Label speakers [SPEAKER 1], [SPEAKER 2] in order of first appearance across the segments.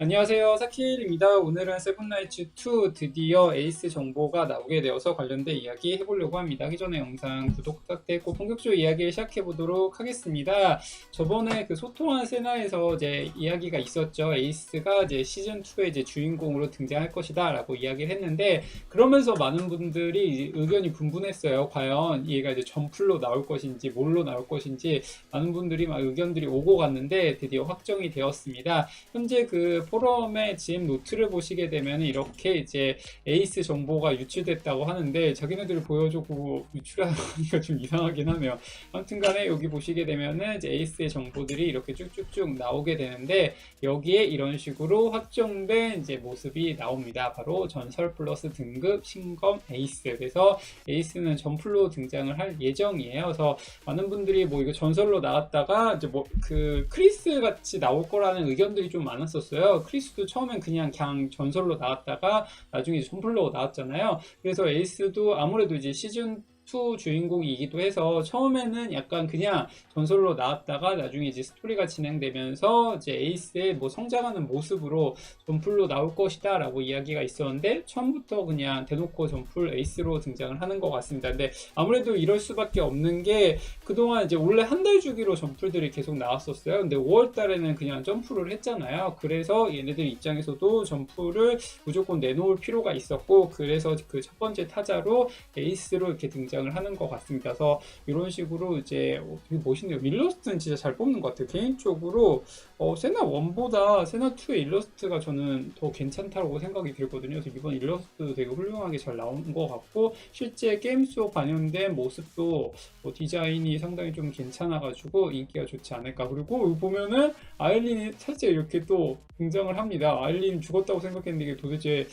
[SPEAKER 1] 안녕하세요. 사키일입니다. 오늘은 세븐나이츠 2 드디어 에이스 정보가 나오게 되어서 관련된 이야기 해보려고 합니다. 하기 전에 영상 구독 부탁드리고 본격적으로 이야기를 시작해보도록 하겠습니다. 저번에 그 소통한 세나에서 이제 이야기가 있었죠. 에이스가 이제 시즌2의 이제 주인공으로 등장할 것이다 라고 이야기를 했는데 그러면서 많은 분들이 의견이 분분했어요. 과연 얘가 이제 점플로 나올 것인지 뭘로 나올 것인지 많은 분들이 막 의견들이 오고 갔는데 드디어 확정이 되었습니다. 현재 그 포럼의 GM 노트를 보시게 되면 이렇게 이제 에이스 정보가 유출됐다고 하는데 자기네들이 보여주고 유출하기가 좀 이상하긴 하네요. 아무튼 간에 여기 보시게 되면은 이제 에이스의 정보들이 이렇게 쭉쭉쭉 나오게 되는데 여기에 이런 식으로 확정된 이제 모습이 나옵니다. 바로 전설 플러스 등급 신검 에이스. 그래서 에이스는 전풀로 등장을 할 예정이에요. 그래서 많은 분들이 뭐 이거 전설로 나왔다가 이제 뭐 그 크리스 같이 나올 거라는 의견들이 좀 많았었어요. 크리스도 처음엔 그냥 그냥 전설로 나왔다가 나중에 전풀로 나왔잖아요. 그래서 에이스도 아무래도 이제 시즌 2 주인공이기도 해서 처음에는 약간 그냥 전설로 나왔다가 나중에 이제 스토리가 진행되면서 이제 에이스의 뭐 성장하는 모습으로 전풀로 나올 것이다 라고 이야기가 있었는데 처음부터 그냥 대놓고 전풀 에이스로 등장을 하는 것 같습니다. 근데 아무래도 이럴 수밖에 없는 게 그동안 이제 원래 한 달 주기로 점프들이 계속 나왔었어요. 근데 5월 달에는 그냥 점프를 했잖아요. 그래서 얘네들 입장에서도 점프를 무조건 내놓을 필요가 있었고 그래서 그 첫 번째 타자로 에이스로 이렇게 등장 을 하는 것 같습니다. 그래서 이런 식으로 이제 어, 되게 멋있네요. 일러스트는 진짜 잘 뽑는 것 같아요. 개인적으로 어, 세나 1보다 세나 2의 일러스트가 저는 더 괜찮다고 생각이 들거든요. 그래서 이번 일러스트도 되게 훌륭하게 잘 나온 것 같고 실제 게임 속 반영된 모습도 뭐 디자인이 상당히 좀 괜찮아가지고 인기가 좋지 않을까. 그리고 보면은 아일린이 살짝 이렇게 또 등장을 합니다. 아일린 죽었다고 생각했는데 이게 도대체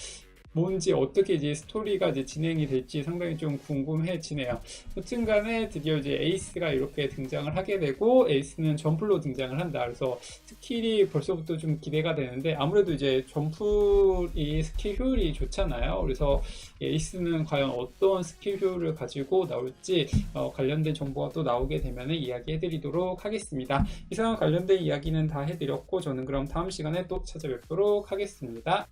[SPEAKER 1] 뭔지 어떻게 이제 스토리가 이제 진행이 될지 상당히 좀 궁금해지네요. 여튼 간에 드디어 이제 에이스가 이렇게 등장을 하게 되고 에이스는 점플로 등장을 한다. 그래서 스킬이 벌써부터 좀 기대가 되는데 아무래도 이제 점플이 스킬 효율이 좋잖아요. 그래서 에이스는 과연 어떤 스킬 효율을 가지고 나올지 어, 관련된 정보가 또 나오게 되면 이야기해 드리도록 하겠습니다. 이상 관련된 이야기는 다 해드렸고 저는 그럼 다음 시간에 또 찾아뵙도록 하겠습니다.